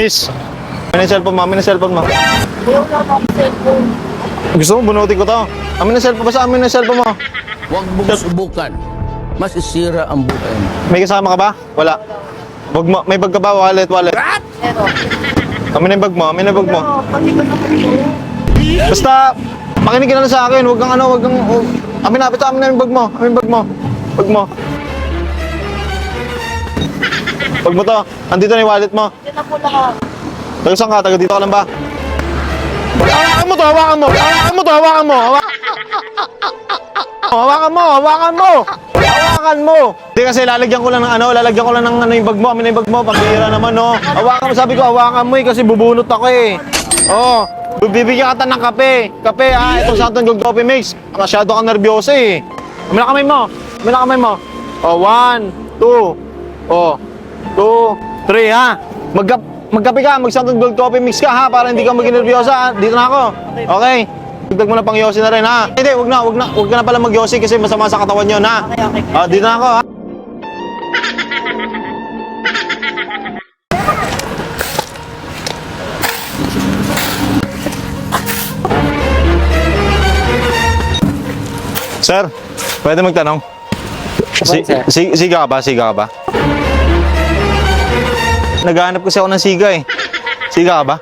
Miss, amin ang cellphone mo, amin ang cellphone mo. Gusto mo, bunutin ko to. Amin ang cellphone, basta amin ang cellphone mo. Huwag mong subukan. Masisira ang buhay mo. May kasama ka ba? Wala. Wag mo, may bag ka ba? Wallet, wallet. Pero, Amin na yung bag mo, amin na yung bag mo. pati ko naman po. Basta, makinig ka na lang sa akin. Huwag kang ano, huwag kang... Oh, amin na, basta amin na yung bag mo. Amin yung bag mo. Bag mo. Bag mo to. Andito na yung wallet mo. Yan na po lahat. Taga saan ka? Taga dito ka lang ba? Hawakan mo to, hawakan mo. Hawakan mo to, hawakan mo. Hawakan mo, hawakan mo. Hawakan mo. Hindi kasi lalagyan ko lang ng ano, lalagyan ko lang ng ano yung bag mo, amin na yung bag mo, pambihira naman no. Hawakan mo, sabi ko hawakan mo eh kasi bubunot ako eh. Oo. Oh, bibigyan kita ng kape. Kape ah, ito sa atin Gold Coffee Mix. Masyado ka nervyoso eh. Amin na kamay mo. Amin na kamay mo. Oh, one, two, oh, two, three ha. Magka magkape ka, mag Santon Gold Coffee Mix ka ha, para hindi ka maging nervyosa ha. Dito na ako. Okay? Dagdag mo na pang yosi na rin ha. Hindi, wag na, wag na, wag ka na pala mag yosi kasi masama sa katawan yun ha. Okay, okay. Ah, dito na ako ha. Sir, pwede magtanong? Si, si, siga ka ba? Siga ka ba? Naghahanap kasi ako ng siga eh. Siga ka ba?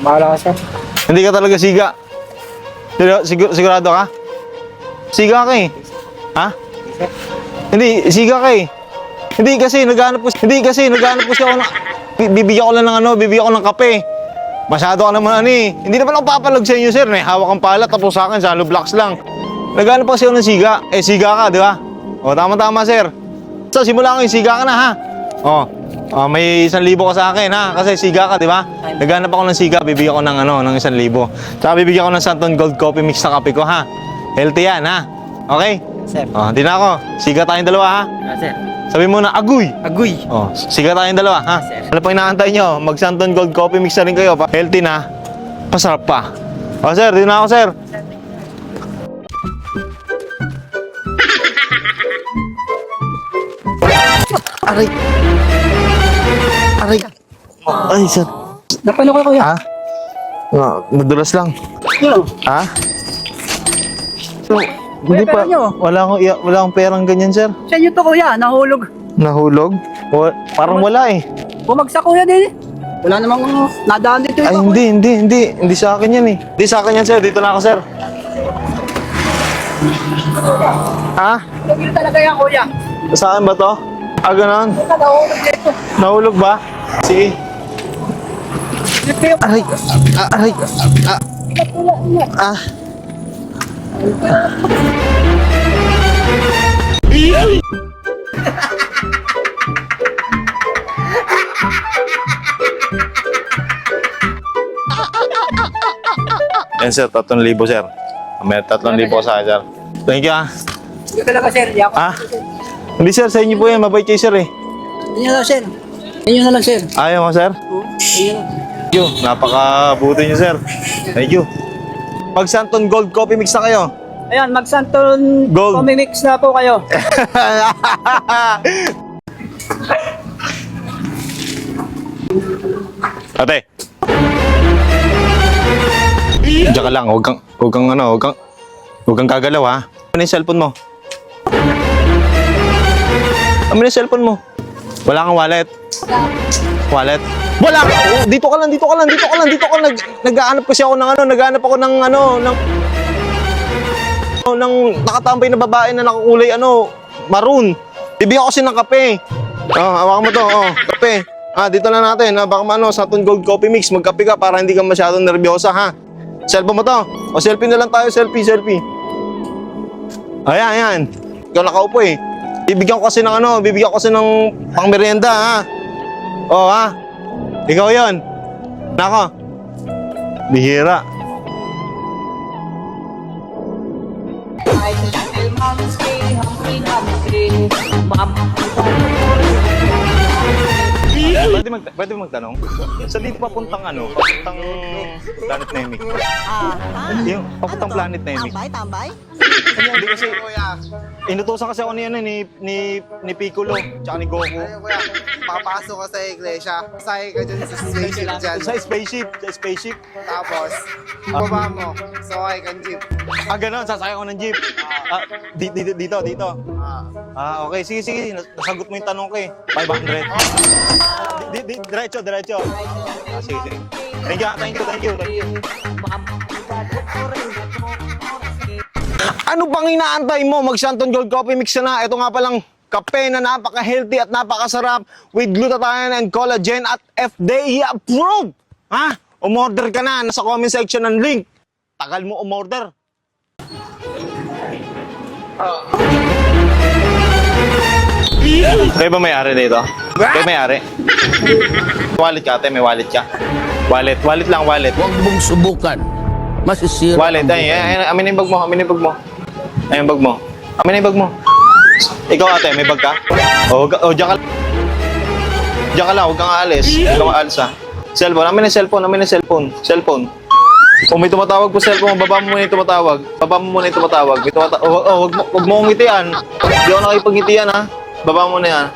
Bahala ka, sir. Hindi ka talaga siga. Sigur, sigur, sigurado ka? Siga ka eh. Ha? Hindi, siga ka eh. Hindi kasi naghanap ko hindi kasi naghanap ko siya ako ng bi- bibigyan ko lang ng ano, bibigyan ko ng kape. Masyado ka naman ano eh. Hindi naman ako papalag sa inyo sir, may hawak ang pala tapos sa akin sa blocks lang. Naghanap kasi ako ng siga. Eh siga ka, di ba? O tama tama sir. So simula ngayon siga ka na ha. Oh. Oh, may isang libo ka sa akin ha, kasi siga ka, di ba? Naghanap ako ng siga, bibigyan ko ng ano, ng isang libo. Tsaka bibigyan ko ng Santon Gold Coffee Mix na kape ko ha. Healthy yan ha. Okay? Sir. Oh, di na ako. Siga tayong dalawa ha. Ah, sir. Sabi mo na, agoy! Agoy. Oh, siga tayong dalawa ha. Sir. Ano pa inaantay nyo? Mag Santon Gold Coffee Mix na rin kayo. Pa. Healthy na. Pasarap pa. Oh sir, di na ako sir. Aray! Aray! Ay, sir. Napano ko, kuya? Ha? Nga, madulas lang. Yo. Ha? So, hindi pa, nyo? wala akong, iya- wala akong perang ganyan, sir. Sa inyo to, kuya. Nahulog. Nahulog? Wa- parang wala eh. Bumagsak, kuya, din. Wala namang nadaan dito. Ay, hindi, hindi, hindi. Hindi sa akin yan eh. Hindi sa akin yan, sir. Dito na ako, sir. Ha? Lagyan talaga yan, kuya. Sa akin ba to? Ah, ganon? Ito, nahulog dito. Nahulog ba? Yung Aray! Ah, aray! Ah! Ah! Yan sir, 3,000 sir. May 3,000 sa akin sir. Thank you ah. Ito talaga, sir. Di ako. Ah? Hindi sir, sa inyo po yan. Mabait kayo sir eh. Inyo na sir. Inyo na lang, sir. Ayaw mo sir? Oh, Inyo na. Thank you. Napakabuti niyo sir. Thank you. Pag Santon Gold Coffee Mix na kayo. Ayan, mag-Santon Gold. Pomimix na po kayo. Ate. Diyan ka lang, huwag kang, huwag kang ano, huwag kang, huwag kang kagalaw ha. Ano yung cellphone mo? Ano yung cellphone mo? Wala kang wallet? Wallet? Wala! Oh, dito ka lang, dito ka lang, dito ka lang, dito ka lang. Nag, nag-aanap kasi ako ng ano, nag-aanap ako ng ano, ng, ng nakatambay na babae na nakakulay ano, maroon. Bibigyan ko kasi ng kape. Oh, hawakan mo to, oh, kape. Ah, dito na natin, ah, baka mano, Saturn Gold Coffee Mix, magkape ka para hindi ka masyadong nervyosa, ha? Cellphone mo to. O, selfie na lang tayo, selfie, selfie. Ayan, ayan. Ikaw nakaupo eh. Bibigyan ko kasi ng ano, bibigyan ko kasi ng pangmerienda, ha? Oh, ha? Ikaw yon. Nako. Bihira. Pwede, mag, pwede magtanong? Sa dito papuntang ano? Papuntang Planet Nemic. Ah, ah. Yung papuntang Ano to? Planet Nemic. Tambay, tambay? Hindi, hindi kasi inutusan kasi ako ni, ano, ni, ni, ni Piccolo, tsaka ni Goku. Ayun, kuya, papasok ka sa iglesia. Sakay ka dyan sa spaceship dyan. Sa spaceship, sa spaceship. Tapos, baba mo, sakay kang jeep. Ah, ganun, sasakay ako ng jeep. Ah, di- dito, dito, dito. Ah. Ah, okay. Sige, sige. Nas- Nasagot mo yung tanong ko eh. 500. Di, di, diretso, diretso. Ah, sige, sige. Thank you, thank you, thank you, thank you. Ano pang inaantay mo? Mag Santon Gold Coffee Mix na. Ito nga palang kape na napaka-healthy at napakasarap with glutathione and collagen at FDA approved. Ha? Umorder ka na. Nasa comment section ng link. Tagal mo umorder. Kayo ba may-ari dito? Kayo may-ari? Wallet ka, ate. May wallet ka. Wallet. Wallet lang, wallet. Huwag mong subukan. Masisira Wallet. ang Ay, ay, amin yung bag mo. Amin yung bag mo. Ay, yung bag mo. Amin yung bag mo. Ikaw, ate, may bag ka? O, oh, diyan ka. Diyan ka lang, huwag kang aalis. Huwag kang aalis, ha. Cellphone. Amin yung cellphone. Amin yung cellphone. Cellphone. Kung may tumatawag po cellphone, baba mo muna yung tumatawag. Baba mo muna yung tumatawag. May tumata oh, oh, wag mo, wag mo ngitian. Hindi ako nakipagngitian, ha. Baba mo na yan.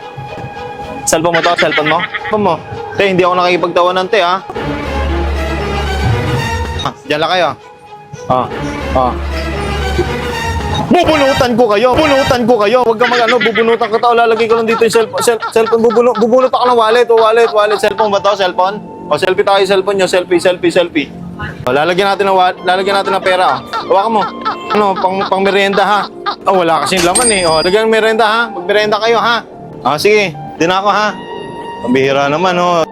Cellphone mo to, cellphone mo. Cellphone mo. Te, hindi ako nakikipagtawanan, te, ha. Ah, diyan lang kayo. Ah, ah. Bubunutan ko kayo. Bubunutan ko kayo. Huwag kang mag-ano, bubunutan ko tao. Lalagay ko lang dito yung cellphone. Cell, cellphone, bubunot, bubunot ako ng wallet. O wallet, wallet. Cellphone ba to? Cellphone? O selfie tayo cellphone nyo. Selfie, selfie, selfie. O, lalagyan natin ng wa- lalagyan natin ng pera. O, hawakan mo. Ano, pang, pang merienda ha. O, wala kasing laman eh. O, lagyan ng merienda ha. Magmerienda kayo ha. Ah, sige. Din ako ha. Pambihira naman oh.